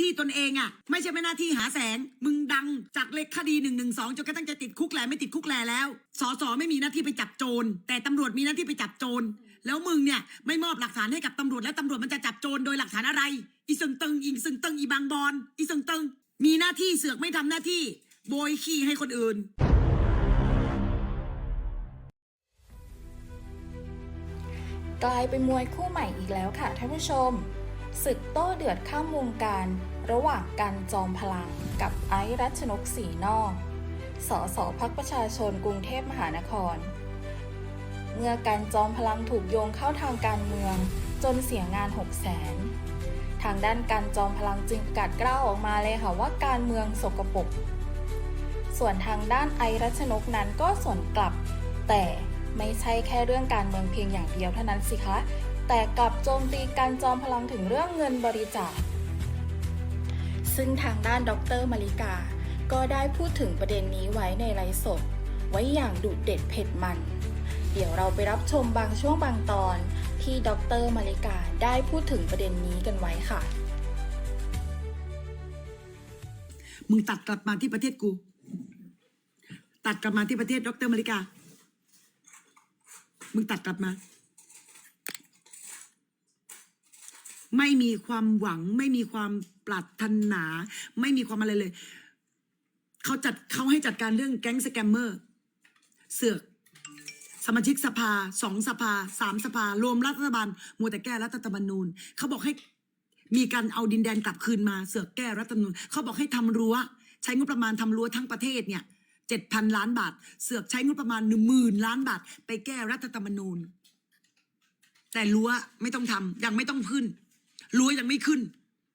ที่ตนเองอะไม่ใช่ไม่หน้าที่หาแสง มึงดังจากเลขคดีหนึ่งหนึ่งสองจนกระทั่งจะติดคุกแหล่ไม่ติดคุกแหล่แล้วสสไม่มีหน้าที่ไปจับโจรแต่ตำรวจมีหน้าที่ไปจับโจรแล้วมึงเนี่ยไม่มอบหลักฐานให้กับตำรวจและตำรวจมันจะจับโจรโดยหลักฐานอะไร อีซึงตึงอิงซึงตึงอีบางบอนอีซึงตึง มีหน้าที่เสือกไม่ทำหน้าที่ โบยขี้ให้คนอื่นกลายเป็นมวยคู่ใหม่อีกแล้วค่ะท่านผู้ชมศึกโต้เดือดข้ามวงการ ระหว่างกันจอมพลังกับไอซ์รัชนกสีนอก สสพักประชาชนกรุงเทพมหานคร เมื่อการจอมพลังถูกโยงเข้าทางการเมืองจนเสียงาน6 0แสนทางด้านการจอมพลังจึงประกาศกล้าวออกมาเลยค่ะว่าการเมืองสกปรก ส่วนทางด้านไอรัชนกนั้นก็สวนกลับ แต่ไม่ใช่แค่เรื่องการเมืองเพียงอย่างเดียวเท่านั้นสิคะ แต่กลับโจมตีการจอมพลังถึงเรื่องเงินบริจาค ซึ่งทางด้านดรมาริกา ก็ได้พูดถึงประเด็นนี้ไว้ในไลฟ์สด ไว้อย่างดุเด็ดเผ็ดมัน เดี๋ยวเราไปรับชมบางช่วงบางตอน ที่ดรมาริกาได้พูดถึงประเด็นนี้กันไว้ค่ะ มึงตัดกลับมาที่ประเทศกู ตัดกลับมาที่ประเทศดรมาริกา มึงตัดกลับมา ไม่มีความหวัง ไม่มีความปรารถนา ไม่มีความอะไรเลย เขาจัดเขาให้จัดการเรื่องแก๊งสแกมเมอร์ เสือกสมาชิกสภาสองสภาสามสภา รวมรัฐบาลมัวแต่แก้รัฐธรรมนูญเขาบอกให้มีการเอาดินแดนกลับคืนมาเสือกแก้รัฐธรรมนูญเขาบอกให้ทำรั้ว ใช้งบประมาณทำรั้วทั้งประเทศเนี่ยเจ็ดพันล้านบาท เสือกใช้งบประมาณหนึ่งหมื่นล้านบาท ไปแก้รัฐธรรมนูญ แต่รั้วไม่ต้องทำยังไม่ต้องขึ้น รั้วยังไม่ขึ้น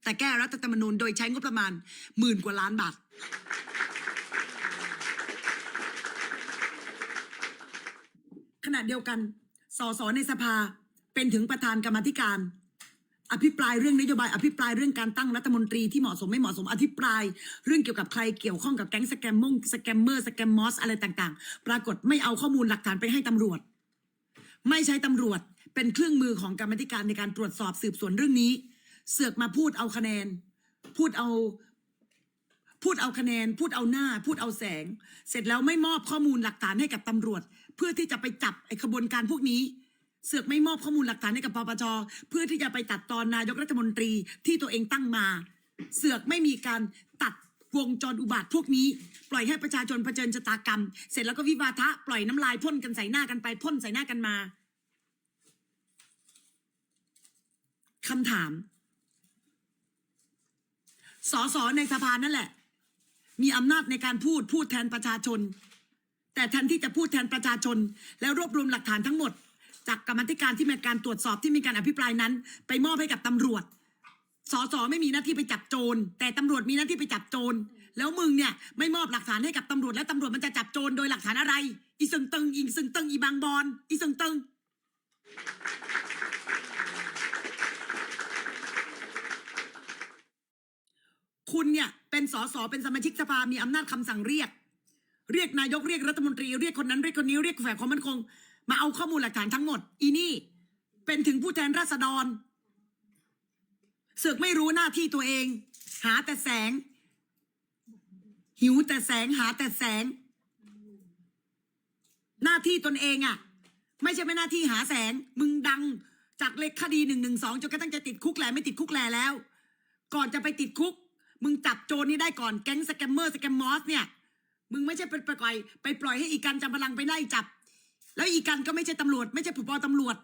แต่แก้รัฐธรรมนูญโดยใช้งบประมาณหมื่นกว่าล้านบาทขณะเดียวกันสสในสภาเป็นถึงประธานกรรมธิการ อภิปรายเรื่องนโยบาย อภิปรายเรื่องการตั้งรัฐมนตรีที่เหมาะสมไม่เหมาะสม อภิปราย เรื่องเกี่ยวกับใครเกี่ยวข้องกับแก๊งสแกมมงสแกมเมอร์สแกมมอสอะไรต่างๆ ปรากฏไม่เอาข้อมูลหลักฐานไปให้ตำรวจ ไม่ใช้ตำรวจเป็นเครื่องมือของกรรมธิการในการตรวจสอบสืบสวนเรื่องนี้ เสือกมาพูดเอาคะแนน พูดเอาพูดเอาคะแนน พูดเอาหน้า พูดเอาแสง เสร็จแล้วไม่มอบข้อมูลหลักฐานให้กับตำรวจ เพื่อที่จะไปจับไอ้ขบวนการพวกนี้ เสือกไม่มอบข้อมูลหลักฐานให้กับปปชเพื่อที่จะไปตัดตอนนายกรัฐมนตรีที่ตัวเองตั้งมา เสือกไม่มีการตัด วงจรอุบาทพวกนี้ ปล่อยให้ประชาชนเผชิญชะตากรรม เสร็จแล้วก็วิวาทะปล่อยน้ำลายพ่นกันใส่หน้ากันไปพ่นใส่หน้ากันมาคำถามสสในสภานั่นแหละ มีอำนาจในการพูดพูดแทนประชาชน แต่แทนที่จะพูดแทนประชาชน แล้วรวบรวมหลักฐานทั้งหมด จากกรรมธิการที่มีการตรวจสอบที่มีการอภิปรายนั้น ไปมอบให้กับตำรวจ สสไม่มีหน้าที่ไปจับโจรแต่ตำรวจมีหน้าที่ไปจับโจรแล้วมึงเนี่ยไม่มอบหลักฐานให้กับตำรวจและตำรวจมันจะจับโจรโดยหลักฐานอะไร อีซึงตึงอิงซึงตึงอีบางบอนอีซึงตึงคุณเนี่ยเป็นสสเป็นสมาชิกสภามีอำนาจคำสั่งเรียก เรียกนายกเรียกรัฐมนตรีเรียกคนนั้นเรียกคนนี้เรียกแฝ่ายความมั่นคง มาเอาข้อมูลหลักฐานทั้งหมด อีนี่เป็นถึงผู้แทนราษฎร เสือกไม่รู้หน้าที่ตัวเอง หาแต่แสง หิวแต่แสงหาแต่แสง หน้าที่ตนเองอะ่ะ ไม่ใช่ไม่หน้าที่หาแสง มึงดัง จากเลขคดีหนึ่งหนึ่งสองจนกระทั่งจะติดคุกแหล่ไม่ติดคุกแหล่แล้ว ก่อนจะไปติดคุก มึงจับโจรนี่ได้ก่อนแก๊งสแกมเมอร์สแกมมอสเนี่ยมึงไม่ใช่ไปปล่อยไปปล่อยให้อีกันจำพลังไปไล่จับ แล้วอีกันก็ไม่ใช่ตำรวจ ไม่ใช่ผบตำรวจ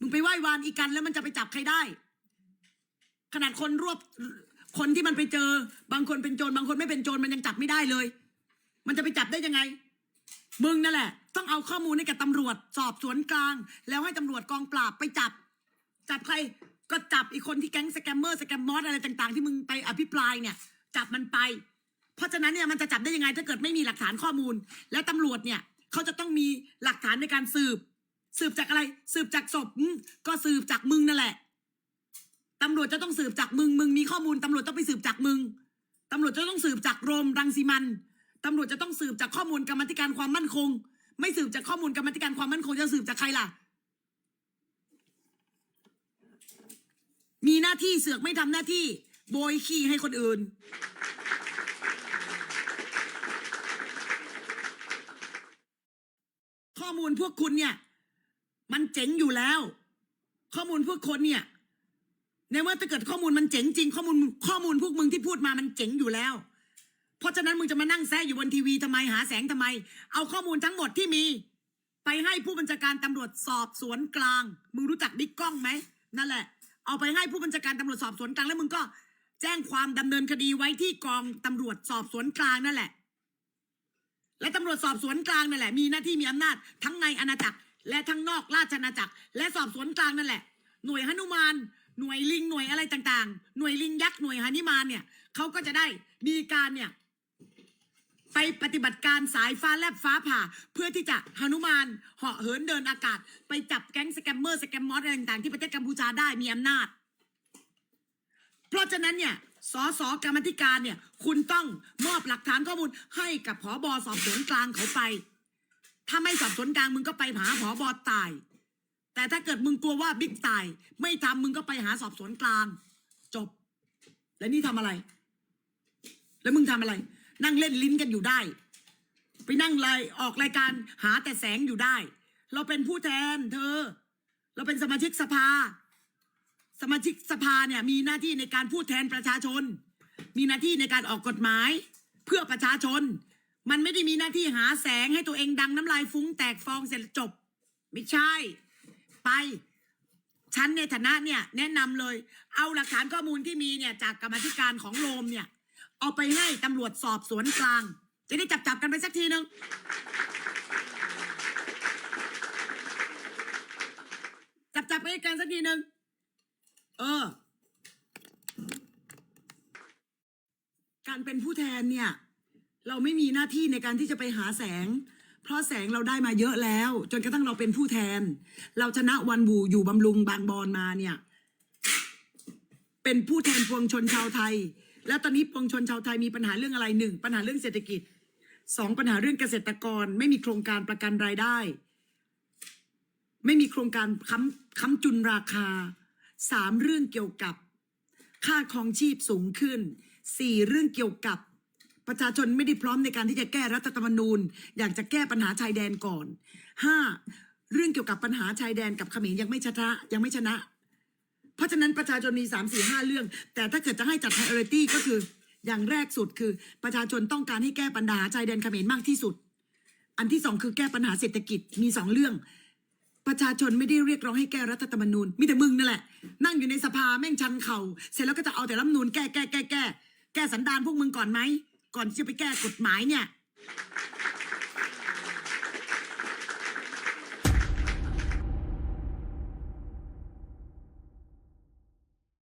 มึงไปไหว้วานอีกันแล้วมันจะไปจับใครได้ ขนาดคนรวบคนที่มันไปเจอ บางคนเป็นโจรบางคนไม่เป็นโจรมันยังจับไม่ได้เลย มันจะไปจับได้ยังไง มึงนั่นแหละ ต้องเอาข้อมูลให้กับตำรวจ สอบสวนกลาง แล้วให้ตำรวจกองปราบไปจับ จับใครก็จับอีกคนที่แก๊งสแกมเมอร์สแกมมอสอะไรต่าง ๆ ที่มึงไปอภิปรายเนี่ย จับมันไป เพราะฉะนั้นเนี่ยมันจะจับได้ยังไง ถ้าเกิดไม่มีหลักฐานข้อมูล แล้วตำรวจเนี่ยเขาจะต้องมีหลักฐานในการสืบ สืบจากอะไร สืบจากศพก็สืบจากมึงนั่นแหละ ตำรวจจะต้องสืบจากมึง มึงมีข้อมูลตำรวจต้องไปสืบจากมึงตำรวจจะต้องสืบจากโรมรังสีมันตำรวจจะต้องสืบจากข้อมูลกรรมธิการความมั่นคง ไม่สืบจากข้อมูลกรรมธิการความมั่นคงจะสืบจากใครล่ะ มีหน้าที่เสือกไม่ทำหน้าที่ โบยขี้ให้คนอื่น ข้อมูลพวกคุณเนี่ย มันเจ๋งอยู่แล้ว ข้อมูลพวกคนเนี่ย ในว่าถ้าเกิดข้อมูลมันเจ๋งจริงข้อมูลข้อมูลพวกมึงที่พูดมามันเจ๋งอยู่แล้ว เพราะฉะนั้นมึงจะมานั่งแซะอยู่บนทีวีทำไมหาแสงทำไม เอาข้อมูลทั้งหมดที่มี ไปให้ผู้บัญชาการตำรวจสอบสวนกลาง มึงรู้จักบิ๊กกล้องไหมนั่นแหละ เอาไปให้ผู้บัญชาการตำรวจสอบสวนกลางแล้วมึงก็ แจ้งความดำเนินคดีไว้ที่กองตำรวจสอบสวนกลางนั่นแหละ และตำรวจสอบสวนกลางนั่นแหละ มีหน้าที่มีอำนาจทั้งในอาณาจักร และทั้งนอกราชอาณาจักร และสอบสวนกลางนั่นแหละ หน่วยหนุมาน หน่วยลิงหน่วยอะไรต่างๆ หน่วยลิงยักษ์หน่วยหานิมานเนี่ยเขาก็จะได้มีการเนี่ยไปปฏิบัติการสายฟ้าแลบฟ้าผ่า เพื่อที่จะหนุมานเหาะเหินเดินอากาศ ไปจับแก๊งสแกมเมอร์สแกมมอสอะไรต่างๆที่ประเทศกัมพูชาได้มีอำนาจ เพราะฉะนั้นเนี่ยสสกรรมธิการเนี่ย คุณต้องมอบหลักฐานข้อมูลให้กับผอบอสอบสวนกลางเขาไป ถ้าไม่สอบสวนกลางมึงก็ไปหาผอบอตาย แต่ถ้าเกิดมึงกลัวว่าบิ๊กตาย ไม่ทำมึงก็ไปหาสอบสวนกลาง จบ แล้วนี่ทำอะไร แล้วมึงทำอะไร นั่งเล่นลิ้นกันอยู่ได้ ไปนั่งไลออกรายการหาแต่แสงอยู่ได้ เราเป็นผู้แทน เธอ เราเป็นสมาชิกสภา สมาชิกสภาเนี่ย มีหน้าที่ในการพูดแทนประชาชน มีหน้าที่ในการออกกฎหมาย เพื่อประชาชน มันไม่ได้มีหน้าที่หาแสงให้ตัวเองดังน้ำลายฟุ้งแตกฟองเสร็จจบ ไม่ใช่ ไป ฉันในฐานะเนี่ย แนะนำเลย เอาหลักฐานข้อมูลที่มีเนี่ย จากกรรมธิการของโรมเนี่ย เอาไปให้ตำรวจสอบสวนกลาง จะได้จับจับกันไปสักทีนึงจับจับไปกันสักทีนึงเออ การเป็นผู้แทนเนี่ย เราไม่มีหน้าที่ในการที่จะไปหาแสง เพราะแสงเราได้มาเยอะแล้ว จนกระทั่งเราเป็นผู้แทน เราชนะวันบูอยู่บำรุงบางบอนมาเนี่ย เป็นผู้แทนปวงชนชาวไทย แล้วตอนนี้ปวงชนชาวไทยมีปัญหาเรื่องอะไรหนึ่งปัญหาเรื่องเศรษฐกิจสองปัญหาเรื่องเกษตรกร ไม่มีโครงการประกันรายได้ ไม่มีโครงการค้ำค้ำจุนราคาสามเรื่องเกี่ยวกับ ค่าครองชีพสูงขึ้นสี่เรื่องเกี่ยวกับ ประชาชนไม่ได้พร้อมในการที่จะแก้รัฐธรรมนูญ อยากจะแก้ปัญหาชายแดนก่อนห้าเรื่องเกี่ยวกับปัญหาชายแดนกับเขมรยังไม่ชนะยังไม่ชนะ เพราะฉะนั้นประชาชนมีสามสี่ห้าเรื่อง แต่ถ้าเกิดจะให้จัด priority ก็คือ อย่างแรกสุดคือประชาชนต้องการให้แก้ปัญหาชายแดนเขมรมากที่สุด อันที่สองคือแก้ปัญหาเศรษฐกิจมีสองเรื่อง ประชาชนไม่ได้เรียกร้องให้แก้รัฐธรรมนูญมีแต่มึงนั่นแหละ นั่งอยู่ในสภาแม่งชันเข่าเสร็จแล้วก็จะเอาแต่รัฐธรรมนูญแก้แก้แก้แก้แก้สันดานพวกมึงก่อนไหม ก่อนจะไปแก้กฎหมายเนี่ย